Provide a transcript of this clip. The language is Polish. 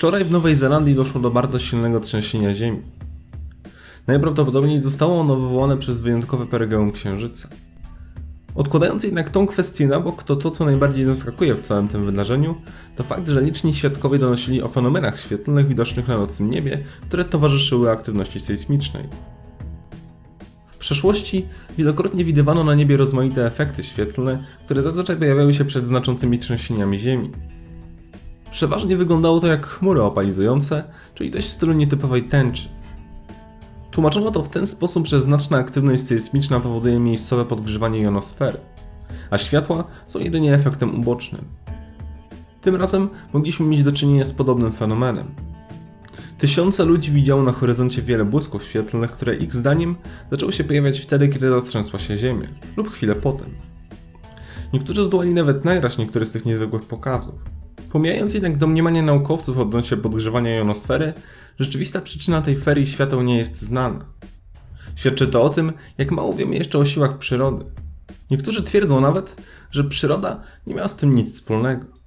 Wczoraj w Nowej Zelandii doszło do bardzo silnego trzęsienia ziemi. Najprawdopodobniej zostało ono wywołane przez wyjątkowy perygeum Księżyca. Odkładając jednak tą kwestię na bok, to to, co najbardziej zaskakuje w całym tym wydarzeniu, to fakt, że liczni świadkowie donosili o fenomenach świetlnych widocznych na nocnym niebie, które towarzyszyły aktywności sejsmicznej. W przeszłości wielokrotnie widywano na niebie rozmaite efekty świetlne, które zazwyczaj pojawiały się przed znaczącymi trzęsieniami Ziemi. Przeważnie wyglądało to jak chmury opalizujące, czyli coś w stylu nietypowej tęczy. Tłumaczono to w ten sposób, że znaczna aktywność sejsmiczna powoduje miejscowe podgrzewanie jonosfery, a światła są jedynie efektem ubocznym. Tym razem mogliśmy mieć do czynienia z podobnym fenomenem. Tysiące ludzi widziało na horyzoncie wiele błysków świetlnych, które ich zdaniem zaczęły się pojawiać wtedy, kiedy zatrzęsła się Ziemia, lub chwilę potem. Niektórzy zdołali nawet nagrać niektóre z tych niezwykłych pokazów. Pomijając jednak domniemanie naukowców odnośnie podgrzewania jonosfery, rzeczywista przyczyna tej ferii świateł nie jest znana. Świadczy to o tym, jak mało wiemy jeszcze o siłach przyrody. Niektórzy twierdzą nawet, że przyroda nie miała z tym nic wspólnego.